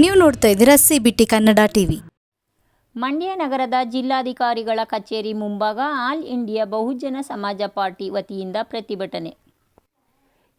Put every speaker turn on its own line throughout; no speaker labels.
ನೀವು ನೋಡ್ತಾ ಇದ್ದೀರಾ C B T Kannada TV.
Mandya ನಗರದ ಜಿಲ್ಲಾಧಿಕಾರಿಗಳ ಕಚೇರಿ ಮುಂಭಾಗ all India Bahujan Samaj party ವತಿಯಿಂದ ಪ್ರತಿಭಟನೆ.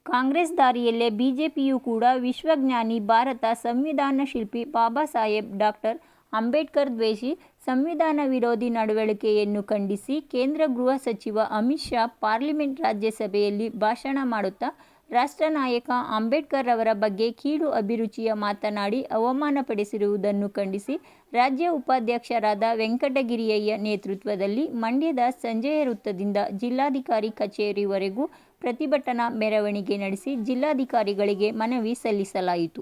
ಕಾಂಗ್ರೆಸ್ ದಾರಿಯಲ್ಲೇ ಬಿಜೆಪಿಯೂ ಕೂಡ ವಿಶ್ವಜ್ಞಾನಿ ಭಾರತ ಸಂವಿಧಾನ ಶಿಲ್ಪಿ ಬಾಬಾ ಸಾಹೇಬ್ ಡಾಕ್ಟರ್ ಅಂಬೇಡ್ಕರ್ ದ್ವೇಷಿ ಸಂವಿಧಾನ ವಿರೋಧಿ ನಡವಳಿಕೆಯನ್ನು ಖಂಡಿಸಿ ಕೇಂದ್ರ ಗೃಹ ಸಚಿವ ಅಮಿತ್ ಶಾ ಪಾರ್ಲಿಮೆಂಟ್ ರಾಜ್ಯಸಭೆಯಲ್ಲಿ ಭಾಷಣ ಮಾಡುತ್ತಾ ರಾಷ್ಟ್ರ ನಾಯಕ ಅಂಬೇಡ್ಕರ್ ಅವರ ಬಗ್ಗೆ ಕೀಳು ಅಭಿರುಚಿಯ ಮಾತನಾಡಿ ಅವಮಾನಪಡಿಸಿರುವುದನ್ನು ಖಂಡಿಸಿ ರಾಜ್ಯ ಉಪಾಧ್ಯಕ್ಷರಾದ ವೆಂಕಟಗಿರಿಯಯ್ಯ ನೇತೃತ್ವದಲ್ಲಿ ಮಂಡ್ಯದ ಸಂಜಯ ವೃತ್ತದಿಂದ ಜಿಲ್ಲಾಧಿಕಾರಿ ಕಚೇರಿವರೆಗೂ ಪ್ರತಿಭಟನಾ ಮೆರವಣಿಗೆ ನಡೆಸಿ ಜಿಲ್ಲಾಧಿಕಾರಿಗಳಿಗೆ ಮನವಿ ಸಲ್ಲಿಸಲಾಯಿತು.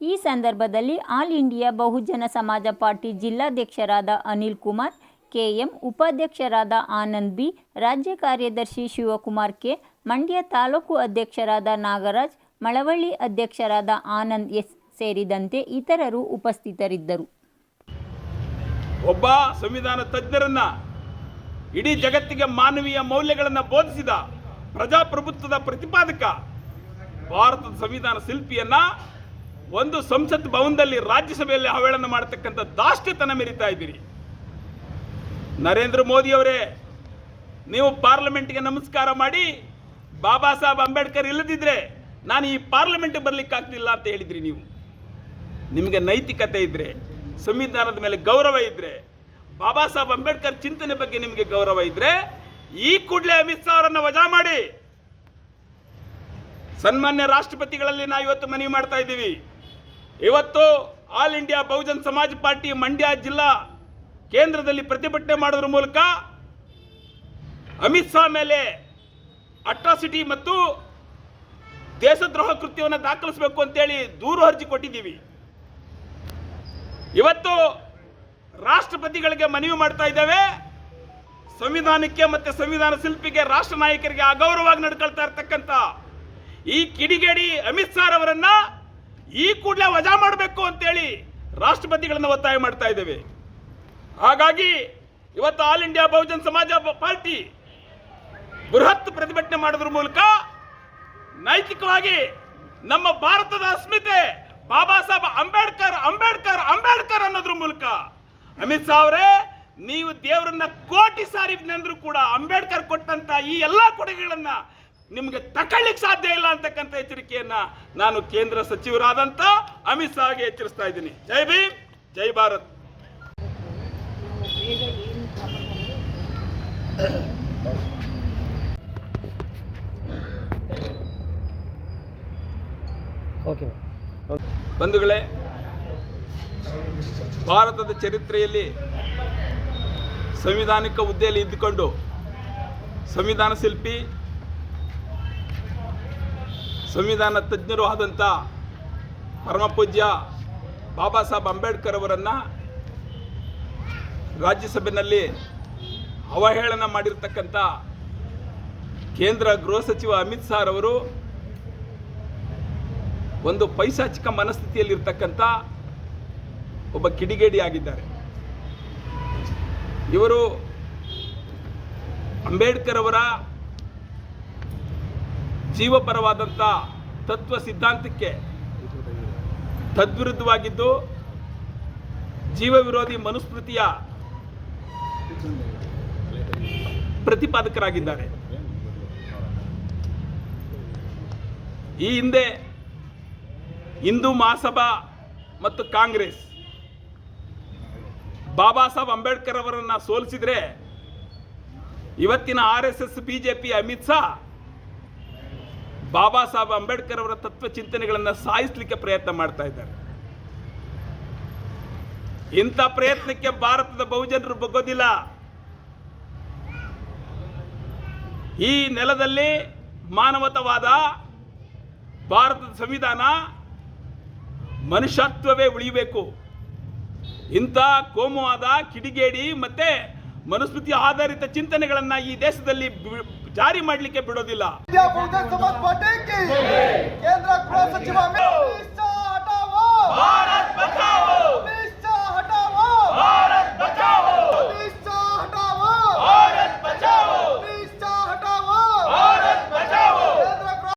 ಈ ಸಂದರ್ಭದಲ್ಲಿ all India Bahujan Samaj party ಜಿಲ್ಲಾಧ್ಯಕ್ಷರಾದ Anil Kumar, KM ಉಪಾಧ್ಯಕ್ಷರಾದ ಆನಂದ್ ಬಿ, ರಾಜ್ಯ ಕಾರ್ಯದರ್ಶಿ ಶಿವಕುಮಾರ್ ಕೆ ಮಂಡ್ಯ ತಾಲೂಕು ಅಧ್ಯಕ್ಷರಾದ ನಾಗರಾಜ್, ಮಳವಳ್ಳಿ ಅಧ್ಯಕ್ಷರಾದ ಆನಂದ್ ಎಸ್ ಸೇರಿದಂತೆ ಇತರರು ಉಪಸ್ಥಿತರಿದ್ದರು.
ಒಬ್ಬ ಸಂವಿಧಾನ ತಜ್ಞರನ್ನ ಇಡೀ ಜಗತ್ತಿಗೆ ಮಾನವೀಯ ಮೌಲ್ಯಗಳನ್ನು ಬೋಧಿಸಿದ ಪ್ರಜಾಪ್ರಭುತ್ವದ ಪ್ರತಿಪಾದಕ, ಭಾರತದ ಸಂವಿಧಾನ ಶಿಲ್ಪಿಯನ್ನ ಒಂದು ಸಂಸತ್ ಭವನದಲ್ಲಿ ರಾಜ್ಯಸಭೆಯಲ್ಲಿ ಅವಹೇಳನ ಮಾಡತಕ್ಕಂಥ ದಾಷ್ಟ್ಯತನ ಮೆರಿತಾ ಇದ್ದೀರಿ. ನರೇಂದ್ರ ಮೋದಿ ಅವರೇ, ನೀವು ಪಾರ್ಲಿಮೆಂಟ್ಗೆ ನಮಸ್ಕಾರ ಮಾಡಿ ಬಾಬಾ ಸಾಹೇಬ್ ಅಂಬೇಡ್ಕರ್ ಇಲ್ಲದಿದ್ರೆ ನಾನು ಈ ಪಾರ್ಲಿಮೆಂಟ್ ಬರ್ಲಿಕ್ಕೆ ಆಗ್ತಿಲ್ಲ ಅಂತ ಹೇಳಿದ್ರಿ ನೀವು. ನಿಮಗೆ ನೈತಿಕತೆ ಇದ್ರೆ, ಸಂವಿಧಾನದ ಮೇಲೆ ಗೌರವ ಇದ್ರೆ, ಬಾಬಾ ಸಾಹೇಬ್ ಅಂಬೇಡ್ಕರ್ ಚಿಂತನೆ ಬಗ್ಗೆ ನಿಮಗೆ ಗೌರವ ಇದ್ರೆ, ಈ ಕೂಡಲೇ ಅಮಿತ್ ಶಾ ಅವರನ್ನು ವಜಾ ಮಾಡಿ. ಸನ್ಮಾನ್ಯ ರಾಷ್ಟ್ರಪತಿಗಳಲ್ಲಿ ನಾವು ಇವತ್ತು ಮನವಿ ಮಾಡ್ತಾ ಇದ್ದೀವಿ. ಇವತ್ತು all India Bahujan Samaj party Mandya ಜಿಲ್ಲಾ ಕೇಂದ್ರದಲ್ಲಿ ಪ್ರತಿಭಟನೆ ಮಾಡೋದ್ರ ಮೂಲಕ ಅಮಿತ್ ಶಾ ಮೇಲೆ ಅಟ್ರಾಸಿಟಿ ಮತ್ತು ದೇಶದ್ರೋಹ ಕೃತ್ಯವನ್ನು ದಾಖಲಿಸಬೇಕು ಅಂತೇಳಿ ದೂರು ಅರ್ಜಿ ಕೊಟ್ಟಿದ್ದೀವಿ. ಇವತ್ತು ರಾಷ್ಟ್ರಪತಿಗಳಿಗೆ ಮನವಿ ಮಾಡ್ತಾ ಇದ್ದೇವೆ. ಸಂವಿಧಾನಕ್ಕೆ ಮತ್ತೆ ಸಂವಿಧಾನ ಶಿಲ್ಪಿಗೆ ರಾಷ್ಟ್ರ ನಾಯಕರಿಗೆ ಅಗೌರವವಾಗಿ ನಡ್ಕೊಳ್ತಾ ಇರ್ತಕ್ಕಂಥ ಈ ಕಿಡಿಗೇಡಿ ಅಮಿತ್ ಶಾರ್ ಅವರನ್ನ ಈ ಕೂಡಲೇ ವಜಾ ಮಾಡಬೇಕು ಅಂತೇಳಿ ರಾಷ್ಟ್ರಪತಿಗಳನ್ನು ಒತ್ತಾಯ ಮಾಡ್ತಾ ಇದ್ದೇವೆ. ಹಾಗಾಗಿ ಇವತ್ತು ಆಲ್ ಇಂಡಿಯಾ ಬಹುಜನ್ ಸಮಾಜ ಪಾರ್ಟಿ ಬೃಹತ್ ಪ್ರತಿಭಟನೆ ಮಾಡೋದ್ರ ಮೂಲಕ ನೈತಿಕವಾಗಿ ನಮ್ಮ ಭಾರತದ ಅಸ್ಮಿತೆ ಬಾಬಾ ಸಾಹೇಬ್ ಅಂಬೇಡ್ಕರ್ ಅಂಬೇಡ್ಕರ್ ಅಂಬೇಡ್ಕರ್ ಅನ್ನೋದ್ರ ಮೂಲಕ. ಅಮಿತ್ ಶಾ ಅವರೇ, ನೀವು ದೇವರನ್ನ ಕೋಟಿ ಸಾರಿ ನೆಂದ್ರು ಕೂಡ ಅಂಬೇಡ್ಕರ್ ಕೊಟ್ಟಂತ ಈ ಎಲ್ಲಾ ಕೊಡುಗೆಗಳನ್ನ ನಿಮಗೆ ತಕೊಳ್ಳಿಕ್ ಸಾಧ್ಯ ಇಲ್ಲ ಅಂತಕ್ಕಂಥ ಎಚ್ಚರಿಕೆಯನ್ನ ನಾನು ಕೇಂದ್ರ ಸಚಿವರಾದಂತ ಅಮಿತ್ ಶಾಗೆ ಎಚ್ಚರಿಸ್ತಾ ಇದ್ದೀನಿ. ಜೈ ಭೀಮ್, ಜೈ ಭಾರತ್.
ಓಕೆ
ಬಂಧುಗಳೇ, ಭಾರತದ ಚರಿತ್ರೆಯಲ್ಲಿ ಸಂವಿಧಾನಿಕ ಹುದ್ದೆಯಲ್ಲಿ ಇದ್ದುಕೊಂಡು ಸಂವಿಧಾನ ಶಿಲ್ಪಿ, ಸಂವಿಧಾನ ತಜ್ಞರು ಆದಂಥ ಪರಮಪೂಜ್ಯ ಬಾಬಾ ಸಾಹೇಬ್ ಅಂಬೇಡ್ಕರ್ ಅವರನ್ನು ರಾಜ್ಯಸಭೆಯಲ್ಲಿ ಅವಹೇಳನ ಮಾಡಿರ್ತಕ್ಕಂಥ ಕೇಂದ್ರ ಗೃಹ ಸಚಿವ ಅಮಿತ್ ಶಾ ಅವರು ಒಂದು ಪೈಸಾಚಿಕ ಮನಸ್ಥಿತಿಯಲ್ಲಿರ್ತಕ್ಕಂಥ ಒಬ್ಬ ಕಿಡಿಗೇಡಿ ಆಗಿದ್ದಾರೆ. ಇವರು ಅಂಬೇಡ್ಕರ್ ಅವರ ಜೀವಪರವಾದಂಥ ತತ್ವ ಸಿದ್ಧಾಂತಕ್ಕೆ ತದ್ವಿರುದ್ಧವಾಗಿದ್ದು ಜೀವ ವಿರೋಧಿ ಮನುಸ್ಮೃತಿಯ ಪ್ರತಿಪಾದಕರಾಗಿದ್ದಾರೆ. ಈ ಹಿಂದೆ ಹಿಂದೂ ಮಹಾಸಭಾ ಮತ್ತು ಕಾಂಗ್ರೆಸ್. ಬಾಬಾ ಸಾಹೇಬ್ ಅಂಬೇಡ್ಕರ್ ಅವರನ್ನು ಸೋಲಿಸಿದ್ರೆ ಇವತ್ತಿನ R S S BJP Amit Shah Baba Saheb Ambedkar ಅವರ ತತ್ವ ಚಿಂತನೆಗಳನ್ನು ಸಾಯಿಸಲಿಕ್ಕೆ ಪ್ರಯತ್ನ ಮಾಡ್ತಾ ಇದ್ದಾರೆ. ಇಂಥ ಪ್ರಯತ್ನಕ್ಕೆ ಭಾರತದ ಬಹುಜನರು ಬಗ್ಗೋದಿಲ್ಲ. ಈ ನೆಲದಲ್ಲಿ ಮಾನವತವಾದ ಭಾರತದ ಸಂವಿಧಾನ ಮನುಷ್ಯತ್ವವೇ ಉಳಿಯಬೇಕು. ಇಂಥ ಕೋಮುವಾದ ಕಿಡಿಗೇಡಿ ಮತ್ತೆ ಮನುಸ್ಮೃತಿ ಆಧಾರಿತ ಚಿಂತನೆಗಳನ್ನ ಈ ದೇಶದಲ್ಲಿ ಜಾರಿ ಮಾಡಲಿಕ್ಕೆ ಬಿಡೋದಿಲ್ಲ.
ಕೇಂದ್ರ